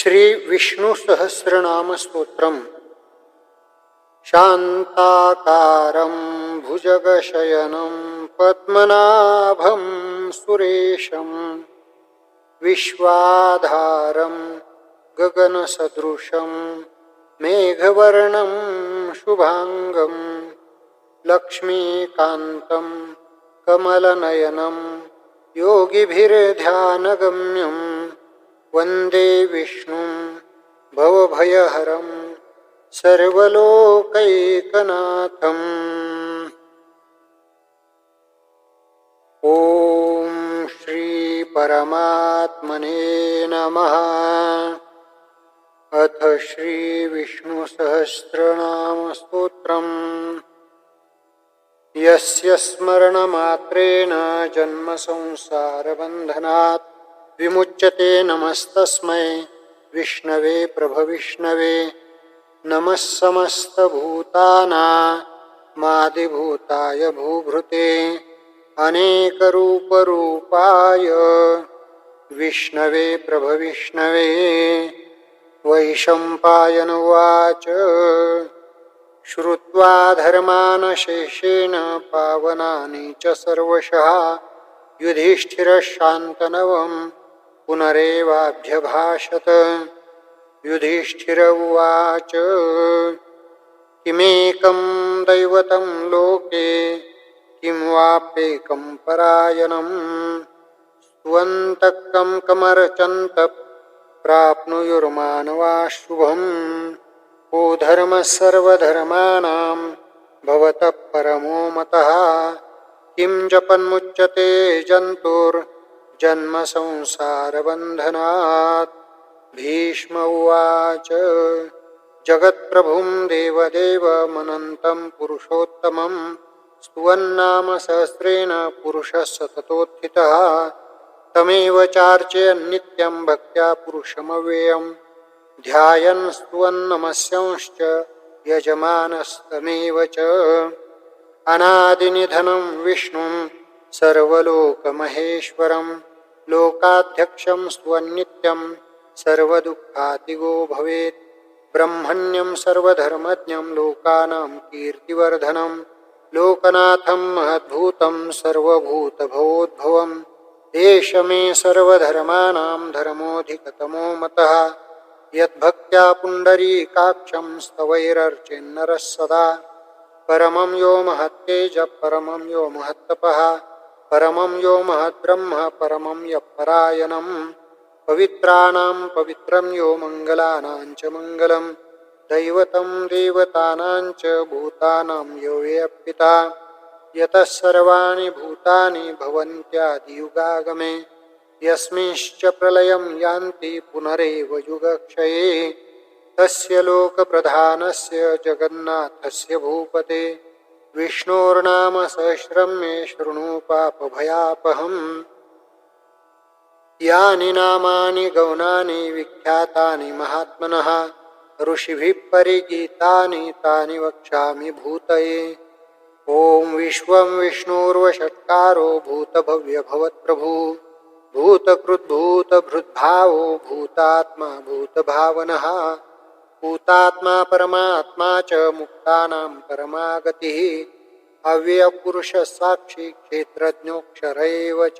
श्री विष्णु सहस्रनाम स्तोत्रम शांताकारं भुजगशयनं पद्मनाभं सुरेशं विश्वाधारं गगनसदृशं मेघवर्णं शुभाङ्गं लक्ष्मीकान्तं कमलनयनं योगिभिर्ध्यानगम्यं वंदे विष्णुं भवभयहरं सर्वलोकैकनाथम्। ॐ श्रीपरमात्मने नमः। अथ श्रीविष्णुसहस्रनामस्तोत्रम् यस्य स्मरणमात्रेण जन्मसंसारबन्धनात् विमुच्यते नमस्तस्मै विष्णवे प्रभविष्णवे नमः समस्तभूतानामादिभूताय भूभृते अनेकरूपरूपाय विष्णवे प्रभविष्णवे वैशम्पायनुवाच श्रुत्वा धर्मानशेषेण पावनानि च सर्वशः युधिष्ठिरशान्तनवम् पुनरेवाभ्यभाषत। युधिष्ठिर उवाच किमेकं दैवतं लोके, किं वाप्येकं परायणं। स्वन्तकं कमर्चन्त प्राप्नुयुर्मानवा शुभम् को धर्मः सर्वधर्माणां भवतः परमो मतः। किं जपन्मुच्यते जन्तुर्जन्मसंसारबन्धनात् भीष्म उवाच, जगत्प्रभुं देवदेवमनन्तं पुरुषोत्तमं। स्तुवन्नाम सहस्रेण पुरुषः सततोत्थितः। तमेव चार्चयन्नित्यं भक्त्या पुरुषमव्ययं ध्यायन् स्तुवन्नमस्यांश्च यजमानस्तमेव च। अनादिनिधनं विष्णुं सर्वलोकमहेश्वरं लोकाध्यक्षं स्वन्नित्यं सर्वदुःखातिगो भवेत्। ब्रह्मण्यं सर्वधर्मज्ञं लोकानां कीर्तिवर्धनं। लोकनाथं महद्भूतं सर्वभूतभवोद्भवम् एष मे सर्वधर्माणां धर्मोऽधिकतमो मतः। यद्भक्त्या पुण्डरीकाक्षं स्तवैरर्चेन्नरः सदा। परमं यो महत्तेज, परमं यो महत्तपः। परमं यो महद्ब्रह्म परमं यः परायणं पवित्राणां पवित्रं यो मङ्गलानां च मङ्गलं दैवतं देवतानां च भूतानां यो व्यपिता यतः सर्वाणि भूतानि भवन्त्यादियुगागमे। यस्मिंश्च प्रलयं यान्ति पुनरेव युगक्षये। तस्य लोकप्रधानस्य जगन्नाथस्य भूपते। विष्णोर्नाम सहस्रं मे शृणु पापभयापहम्। यानि नामानि गौणानि विख्यातानि महात्मनः, ऋषिभिः परिगीतानि तानि वक्ष्यामि भूतये। ॐ विश्वं विष्णुर्वषट्कारो भूतभव्यभवत्प्रभु। भूतकृद्भूतभृद्भावो भूतात्मा भूतभावनः। भूतात्मा, परमात्मा च मुक्तानां परमा गतिः अव्ययपुरुषसाक्षी क्षेत्रज्ञोऽक्षर एव च।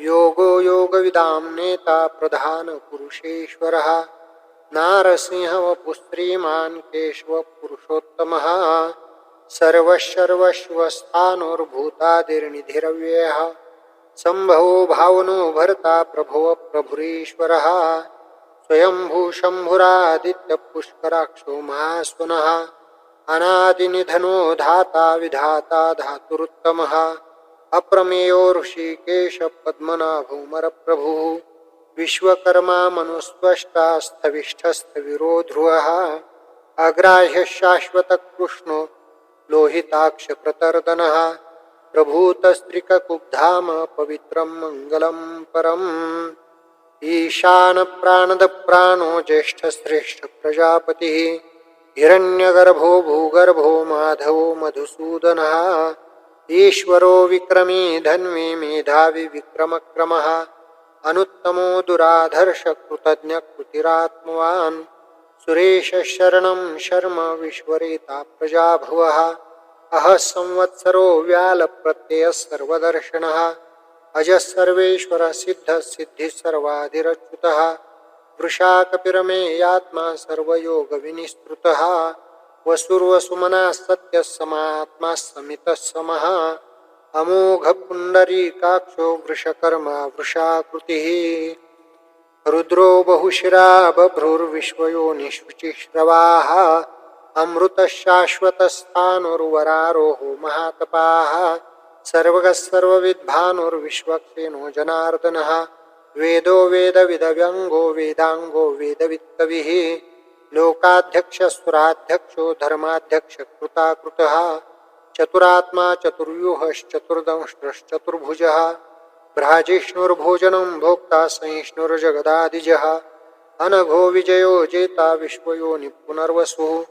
योगो योगविदां नेता प्रधानपुरुषेश्वरः नारसिंहवपुस्त्रीमान् केशवपुरुषोत्तमः। सर्वशर्वश्वस्थानोर्भूतादिर्निधिरव्ययः। सम्भवो भावनो भर्ता प्रभो प्रभुरीश्वरः स्वयंभूशम्भुरादित्यपुष्कराक्षो महास्वनः अनादिनिधनो धाता विधाता धातुरुत्तमः, अप्रमेयो ऋषिकेशपद्मनाभौमरप्रभुः विश्वकर्मा मनुस्त्वष्टास्थविष्ठस्थविरो ध्रुवः अग्राह्यः शाश्वतकृष्णो लोहिताक्षप्रतर्दनः, प्रभूतस्त्रिककुब्धाम पवित्रं मङ्गलं परम्। ईशानप्राणदप्राणो ज्येष्ठश्रेष्ठप्रजापतिः, हिरण्यगर्भो भूगर्भो माधवो मधुसूदनः, ईश्वरो विक्रमी, धन्वी मेधावि विक्रमक्रमः, अनुत्तमो दुराधर्ष कृतज्ञ कृतिरात्मवान् सुरेश शरणं शर्म विश्वरेता प्रजा भुवः अह संवत्सरो व्यालप्रत्ययः सर्वदर्शनः। अजः सर्वेश्वर सिद्ध सिद्धि सर्वाधिरच्युतः। वृषाकपिरमेयात्मा सर्वयोगविनिस्तृतः। वसुर्वसुमनः सत्यः समात्मा समितः समः। अमोघपुण्डरीकाक्षो वृषकर्मा वृषाकृतिः। रुद्रो बहुशिरा बभ्रुर्विश्वयोनिशुचिश्रवाः अमृतशाश्वतस्थानुर्वरारोहो महातपाः। सर्वगः सर्वविद्भानुर्विश्वक्सेनो जनार्दनः वेदो वेदविदव्यङ्गो वेदाङ्गो वेदवित्तविः। लोकाध्यक्षसुराध्यक्षो धर्माध्यक्षकृताकृतः। चतुरात्मा चतुर्व्यूहश्चतुर्दंष्ट्रश्चतुर्भुजः। भ्राजिष्णुर्भोजनं भोक्ता सहिष्णुर्जगदादिजः। अनघो विजयो जेता विश्वयोनि पुनर्वसुः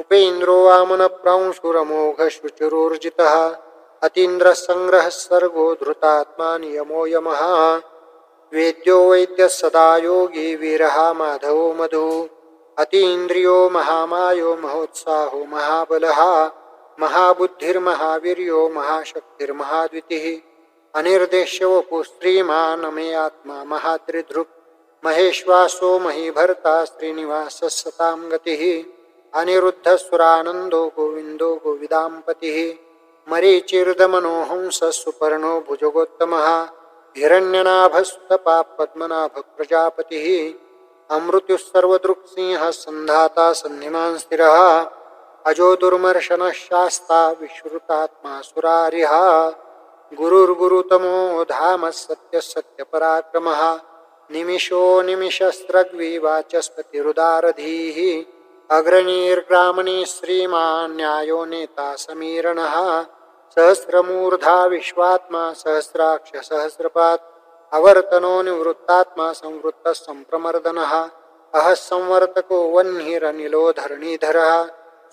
उपेन्द्रो वामनप्रांशुरमोघशुचिरोर्जितः। अतीन्द्रसङ्ग्रहः सर्गो धृतात्मा नियमो यमः। वेद्यो वैद्य सदा योगी वीरः माधवो मधु। अतीन्द्रियो महामायो महोत्साहो महाबलः। महाबुद्धिर्महावीर्यो महाशक्तिर्महाद्वितिः। अनिर्देश्य वपु श्रीमान् मे आत्मा महात्रिधृक् महेश्वासो महीभर्ता श्रीनिवासः सतां गतिः। अनिरुद्धसुरानन्दो गोविन्दो गोविदाम्पतिः। मरीचिर्दमनोहंसः सुपर्णो भुजगोत्तमः। हिरण्यनाभस्तपा पद्मनाभ प्रजापतिः अमृत्युः सर्वदृक्सिंहः सन्धाता सन्निमान् स्थिरः अजो दुर्मर्शनः शास्ता विश्रुतात्मा सुरारिः गुरुर्गुरुतमो धामः सत्यः सत्यपराक्रमः निमिषो निमिषस्रग्वी वाचस्पतिरुदारधीः अग्रणीर्ग्रामणी श्रीमान् न्यायो नेता समीरणः, सहस्रमूर्धा विश्वात्मा, सहस्राक्ष सहस्रपात् अवर्तनो निवृत्तात्मा संवृत्तः सम्प्रमर्दनः अहः संवर्तको वह्निरनिलो धरणीधरः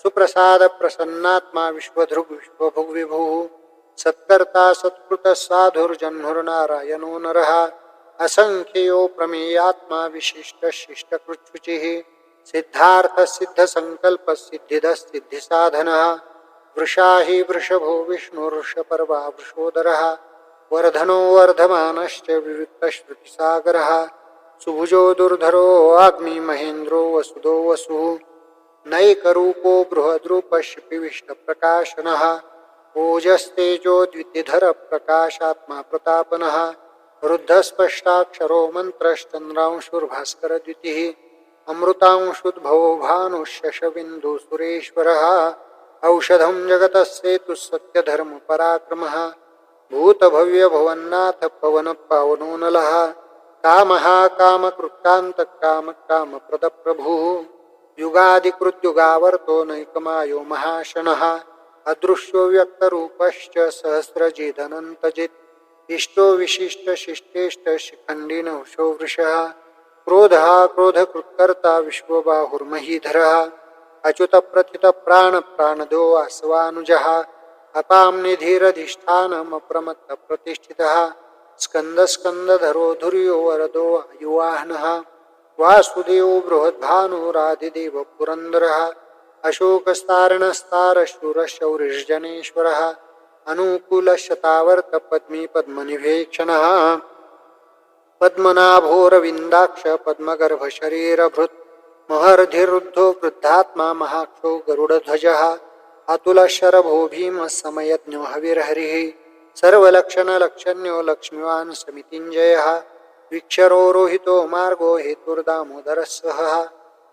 सुप्रसादप्रसन्नात्मा विश्वधृग् विश्वभुग्विभुः सत्कर्ता सत्कृतः साधुर्जह्नुर्नारायणो नरः असङ्ख्ययो प्रमेयात्मा विशिष्टशिष्टकृच्छुचिः सिद्धार्थसिद्धसङ्कल्पसिद्धिदः सिद्धिसाधनः वृषा ही वृषभो विष्णुर्षपर्वा वृषोदर। वर्धनो वर्धमानश्च विविक्तश्रुतिसागरः सुभुजो दुर्धरो अग्निमहेन्द्रो वसुदो वसुः। नैकरूपो बृहद्रूपशिपिविष्टप्रकाशनः ओजस्तेजो द्वितिधरप्रकाशात्मा प्रतापनः। रुद्धस्पष्टाक्षरो मन्त्रश्चन्द्रांशुर्भास्करद्युतिः अमृतांशुद्भवो भानुशशबिन्दुसुरेश्वरः औषधं जगतः सेतुः सत्यधर्मपराक्रमः। भूतभव्यभवन्नाथ कामः कामकृत्कान्तकामकामप्रदप्रभुः युगादिकृत्युगावर्तो नैकमायो महाशनः। अदृश्यो व्यक्तरूपश्च सहस्रजिदनन्तजित्। इष्टो शिखण्डिनहुषो वृषः क्रोधः क्रोधकृत्कर्ता विश्वबाहुर्महीधरः अच्युतप्रथितप्राणप्राणदो वासवानुजः अपां निधिरधिष्ठानमप्रमत्तप्रतिष्ठितः स्कन्दस्कन्दधरो धुर्यो वरदो वायुवाहनः वासुदेवो बृहद्भानुराधिदेव पुरन्दरः। अशोकस्तारणस्तारशूरशौरिर्जनेश्वरः अनुकूलशतावर्त पद्मी पद्मनिभेक्षणः। पद्मनाभोरविन्दाक्ष, पद्मगर्भशरीरभृत्, महर्धिरुद्धो वृद्धात्मा महाक्षो गरुडध्वजः अतुलशरभो भीमः समयज्ञो हविर्हरिः सर्वलक्षणलक्षण्यो लक्ष्मीवान् समितिञ्जयः वीक्षरो रोहितो मार्गो हेतुर्दामोदरः सहः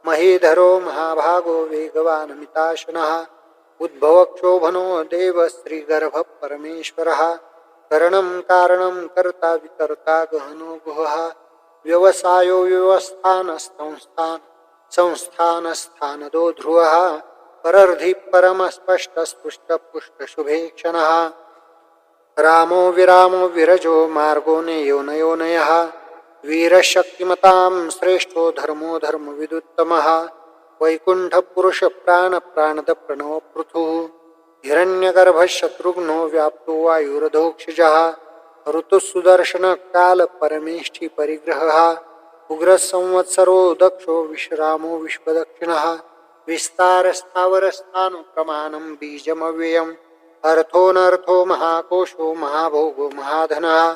महीधरो महाभागो वेगवानमिताशनः उद्भवक्षोभनो देव श्रीगर्भः परमेश्वरः करणं कारणं कर्ता विकर्ता गहनो गुहः। व्यवसायो व्यवस्थानसंस्थान संस्थानस्थानदो ध्रुवः। परर्धि परमस्पष्टस्पुष्टपुष्टशुभेक्षणः। रामो विरामो विरजो मार्गो नेयोनयोनयः वीरशक्तिमतां श्रेष्ठो धर्मो धर्मविदुत्तमः। वैकुण्ठपुरुषप्राणप्राणदप्रणवपृथुः हिरण्यगर्भशत्रुघ्नो व्याप्तो वायुरधोक्षिजः ऋतुसुदर्शन काल परमेष्ठी परिग्रह उग्र संवत्सरो दक्षो विश्रामो विश्वदक्षिण विस्तार स्थावर प्रमाणम बीजमव्ययम् अर्थोनर्थो महाकोशो महाभोगो महाधनः,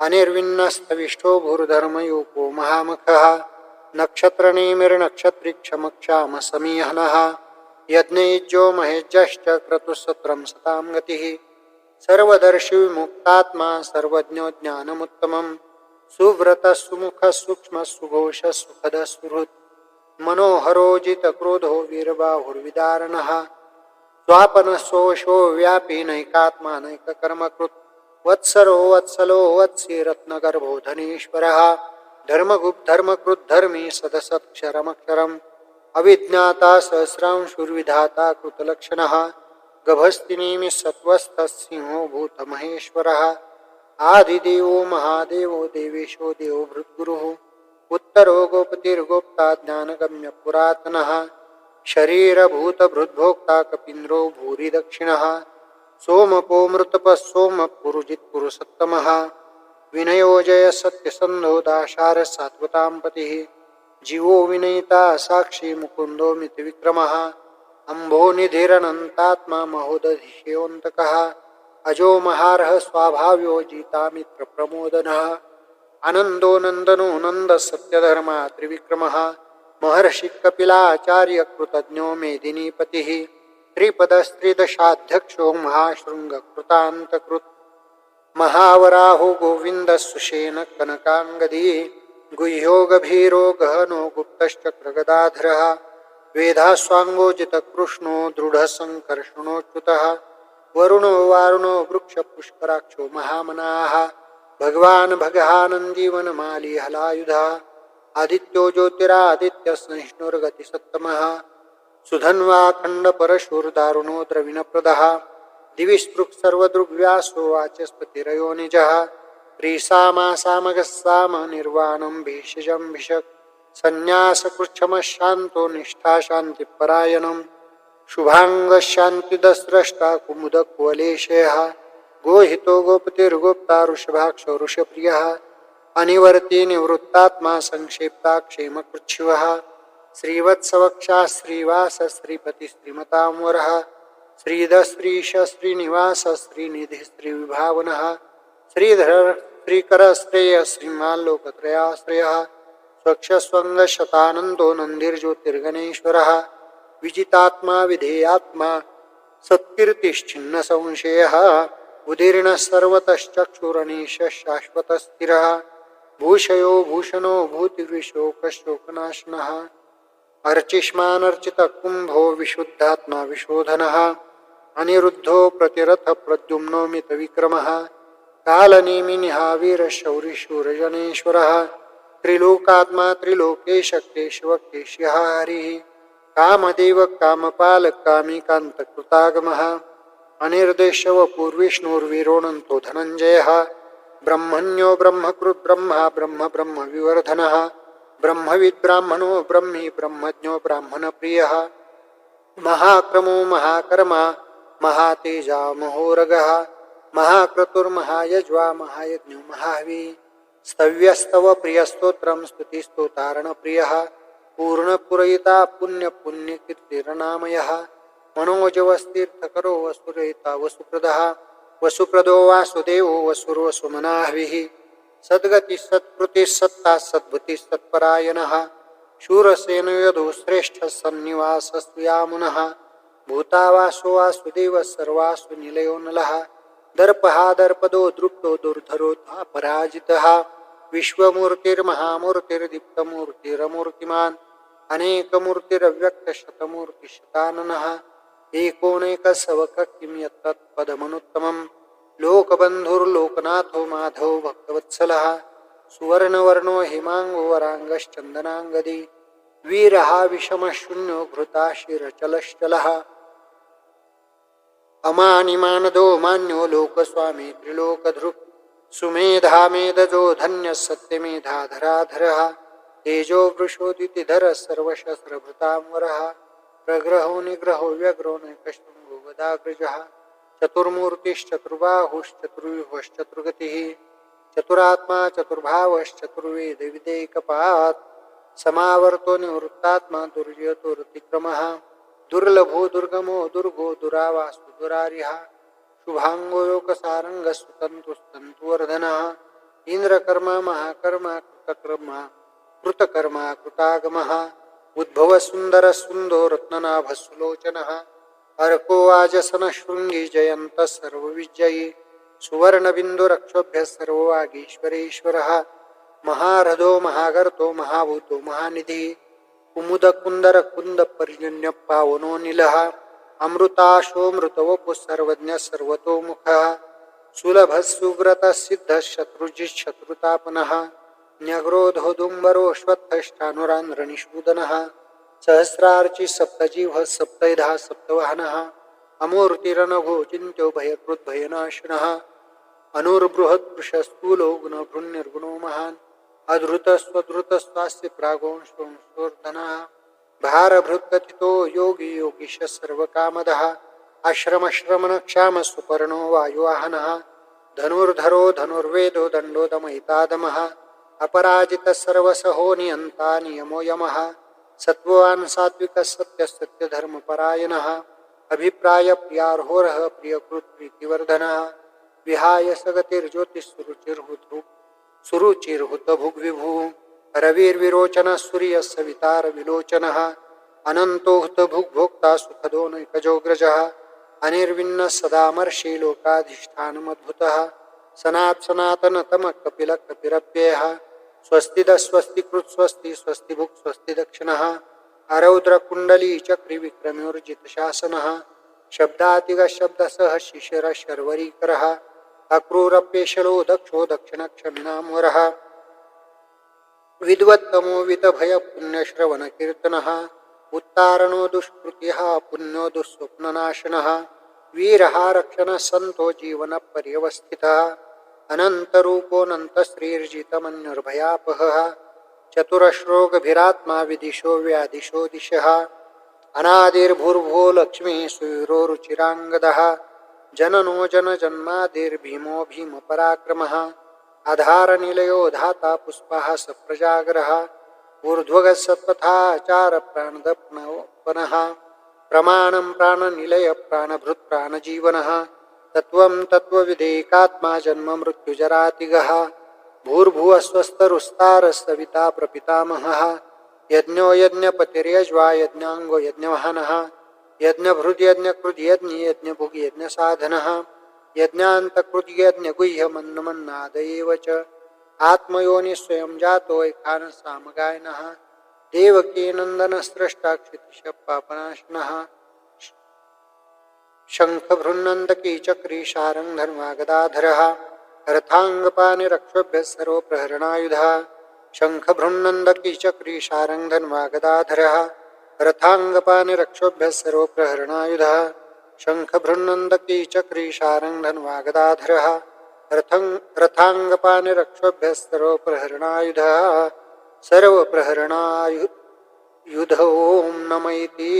अनिर्विन्नस्तविष्टो भूर्धर्मयोगो महामुखः, नक्षत्रनेमिर्नक्षत्रिक्षमक्षामसमीहनः। यज्ञो महेजश्च क्रतुसत्रं सतां गतिः। सर्वदर्शिविमुक्तात्मा सर्वज्ञो ज्ञानमुत्तमं सुव्रतः सुमुखः सूक्ष्मः सुघोषः सुखदः सुहृत्। मनोहरोजितक्रोधो वीरबाहुर्विदारणः। स्वापनशोषो व्यापी नैकात्मा नैककर्मकृत्। वत्सरो वत्सलो वत्सि रत्नगर्भो धनीश्वरः धर्मगुप्धर्मकृद्धर्मी सदसत्क्षरमक्षरम्। अविज्ञाता सहस्रांशुर्विधाता कृतलक्षणः सत्त्वस्थः सिंहो भूतमहेश्वरः। आदिदेवो महादेवो देवेशो देवो भृद्गुरुः। उत्तरो गोपतिर्गोप्ता ज्ञानगम्य पुरातनः। शरीरभूतभृद्भोक्ता कपीन्द्रो भूरि दक्षिणः सोमपो मृतपः सोमपुरुजित्पुरुसत्तमः विनयोजय सत्यसन्धो दाशार सात्वतां जीवो विनयिता साक्षी मुकुन्दो मितविक्रमः अम्भो निधिरनन्तात्मा महोदधिशयोऽन्तकः अजो महारः स्वाभाव्यो जितामित्रप्रमोदनः। आनन्दो नन्दनो नन्दः सत्यधर्मा त्रिविक्रमः, महर्षि कपिलाचार्य कृतज्ञो मेदिनीपतिः त्रिपदस्त्रिदशाध्यक्षो महाशृङ्गकृतान्तकृत्। महावराहो गोविन्द सुषेण कनकाङ्गदी। गुह्यो गभीरो गहनो गुप्तश्चक्रगदाधरः वेधास्वाङ्गोजितकृष्णो दृढसङ्कर्षणोच्युतः, वरुणो वारुणो वृक्षपुष्कराक्षो महामनाः, भगवान् भगहानन्दीवनमाली हलायुधः आदित्यो ज्योतिरादित्यसहिष्णुर्गतिसत्तमः सुधन्वाखण्डपरशूर्दारुणो द्रविणप्रदः दिवि स्पृक् वाचस्पतिरयो निजः। प्रीसामासामगस्साम निर्वाणं भेषजं भिषक् सन्न्यासकृच्छमशान्तो निष्ठा शान्तिपरायणं शुभाङ्गशान्तिदस्रष्टा कुमुदकुवलेशयः गोहितो गोपतिर्गोप्ता ऋषभाक्षो ऋषप्रियः अनिवर्ती निवृत्तात्मा संक्षेप्ता क्षेमकृच्छिवः श्रीवत्सवक्षा श्रीवास श्रीपति श्रीमतां वरः श्रीधश्रीश श्रीनिवास श्रीनिधि श्रीविभावनः श्रीधर श्रीकर श्रेय श्रीमाल्लोकत्रयाश्रयः स्वक्षस्वङ्गशतानन्दो नन्दिर्ज्योतिर्गणेश्वरः विजितात्मा, विधेयात्मा सत्कीर्तिश्चिन्न संशयः उदीर्णः सर्वतश्चक्षुरनीशः शाश्वतस्थिरः, भूषयो भूषणो भूतिविशोकशोकनाशनः, अर्चिष्मानर्चितकुम्भो विशुद्धात्मा विशोधनः, अनिरुद्धो प्रतिरथ प्रद्युम्नो मितविक्रमः कालनेमिनिहावीरशौरिशूरजनेश्वरः त्रिलोकात्मा केशवकेश्यः हरिः कामदेव कामपालकामिकान्तकृतागमः अनिर्देशवपूर्विष्णुर्विरोणन्तो धनञ्जयः, ब्रह्मण्यो ब्रह्मकृत् ब्रह्मा ब्रह्म ब्रह्म विवर्धनः ब्रह्मविद्ब्राह्मणो ब्रह्मी ब्रह्मज्ञो ब्राह्मणप्रियः। महाक्रमो महाकर्मा, महातेजा महोरगः महाक्रतुर्महायज्वा महायज्ञो महावी स्तव्यस्तव प्रियस्तोत्रं स्तुतिस्तोतारणप्रियः। पूर्णपुरयिता पुण्यपुण्यकीर्तिरनामयः। मनोजवस्तीर्थकरो वसुरयिता वसुप्रदः। वसुप्रदो वासुदेवो वसुर्वसुमनाहविः। सद्गति सत्कृति सत्ता सद्भुति सत्परायणः। शूरसेन यदो श्रेष्ठ सन्निवासस्यामुनः भूतावासो वासुदेव सर्वासु निलयो नलः। दर्प हा दर्पदो दृप्तो दुर्धरो अपराजित हा विश्वमूर्तिर्महामूर्तिर्दीप्तमूर्तिरमूर्तिमान। अनेकमूर्तिरव्यक्त शतमूर्ती शताननः एकोणेकसवक किं यत्तत्पदमनुत्तमं लोकबन्धुर्लोकनाथो माधव भक्तवत्सलः। सुवर्णवर्णो हेमाङ्गो वराङ्गश्चन्दनाङ्गदी। वीरः विषमशून्यो घृताशिरचलश्चलः अमानिमानदो मान्यो लोकस्वामी त्रिलोकधृक् सुमेधा मेधजो धन्यः सत्यमेधाधराधरः तेजो वृषोदितिधर सर्वशस्त्रभृताम्बरः प्रग्रहो निग्रहो व्यग्रो नैकशृङ्गो गदाग्रजः चतुर्मूर्तिश्चतुर्बाहुश्चतुर्व्यूहश्चतुर्गतिः। चतुरात्मा चतुर्भावश्चतुर्वेद विदेकपात समावर्तो निवृत्तात्मा दुर्यतो रतिक्रमः दुर्लभो दुर्गमो दुर्गो दुरावास्तु दुरारिहा। शुभांगो योगसारंग सुतंतुस्तंतुवर्धनः इंद्रकर्मा महाकर्मा, कृतकर्मा कृतकर्मा, कृतागम। उद्भव सुंदर सुंदो रत्ननाभ सुलोचनः। अर्को वाजसन शृंगी जयंत सर्वविजयी। सुवर्णबिंदुरक्षोभ्य सर्ववागीश्वरेश्वरः। महारथो, महागर्तो, महाभूतो, महानिधी। कुमुद कुंदर कुंद पर्जन्य पावनो निलः अमृताशोमृतवपु सर्वज्ञ सर्वतोमुख सुलभ सुव्रत सिद्ध शत्रुजि शत्रुतापनः न्यग्रोधोदुम्बरोऽश्वत्थष्टानुरान्ध्रनिषूदनः सहस्रार्चि सप्तजीव सप्तैधा सप्तवाहनः। अमूर्तिरनघोचिन्त्यो भयकृद्भयनाशिनः अनुर्बृहद्वृषस्थूलो गुणभृन्निर्गुणो महान्। अधृतस्वधृतस्वास्य प्रागोंशोर्धनः भारभृत्कथितो योगी योगीश सर्वकामदः। आश्रमश्रमणक्षाम सुपर्णो वायुवाहनः। धनुर्धरो धनुर्वेदो दण्डो दमयितादमः अपराजित सर्वसहो नियन्ता नियमो यमः। सत्त्वान् सात्विकः सत्यः सत्यधर्मपरायणः। अभिप्राय प्रियार्होरः प्रियकृत् प्रीतिवर्धनः विहाय सगतिर्ज्योतिषुरुचिर्हुतु सुरुचिर्हुत भुग्विभु रविर्विरोचन सूर्य सवितार विलोचनः अनन्तो भुग्भोक्ता सुखदो नैकजोग्रजः अनिर्विन्न सदामर्षि लोकाधिष्ठानमद्भुतः सनात् सनातनतम कपिल कपिरप्ययः स्वस्तिद स्वस्ति कृत् स्वस्ति स्वस्ति भुक् स्वस्ति दक्षिणः अरौद्र कुण्डली चक्रि विक्रम्योर्जित शासनः शब्दातिगशब्दसः शिशिर शर्वरीकरः अक्रूरप्येशलो दक्षो दक्षिणक्षमिनामोरः विद्वत्तमो वितभयपुण्यश्रवणकीर्तनः, उत्तारणो दुष्कृतिः पुण्यो दुःस्वप्ननाशनः वीरः रक्षणः सन्तो जीवनपर्यवस्थितः अनन्तरूपोऽनन्तश्रीर्जितमन्युर्भयापहः चतुरश्रोगभिरात्मा विदिशो व्यादिशो दिशः, अनादिर्भूर्भो लक्ष्मी सुवीरो जननो जनजन्मादिर्भीमो भीमपराक्रमः। आधारनिलयो धाता पुष्पः सप्रजागरः ऊर्ध्वगत्सत्पथाचारप्राणदप्नः प्रमाणं प्राणनिलय प्राणभृत् प्राणजीवनः। तत्त्वं तत्त्वविधेकात्मा जन्म मृत्युजरातिगः। भूर्भुवस्वस्तरुस्तारस्तविता प्रपितामहः। यज्ञो यज्ञपतिर्यज्वा यज्ञाङ्गो यज्ञवहनः। यज्ञभृद्यज्ञकृद्यज्ञ यज्ञभुग् यज्ञसाधनः यज्ञान्तकृद्यज्ञगुह्यमन्नमन्नाद एव च। आत्मयोनि स्वयं जातो एकान सामगायनः देवकी नन्दनस्रष्टा क्षितिशपापनाशनः शङ्खभृन्नन्दकी चक्री शारङ्गधन्वा गदाधरः रथाङ्गपानिरक्षोभ्यः सर्वप्रहरणायुधः। गदाधरः शंख सर्वप्रहरणायुधः शङ्खभृन्नन्दकी चक्री शारङ्गधन्वा गदाधरः रथं रथाङ्गपानिरक्षोभ्यः सर्वप्रहरणायुधः सर्वप्रहरणायु युध नमैति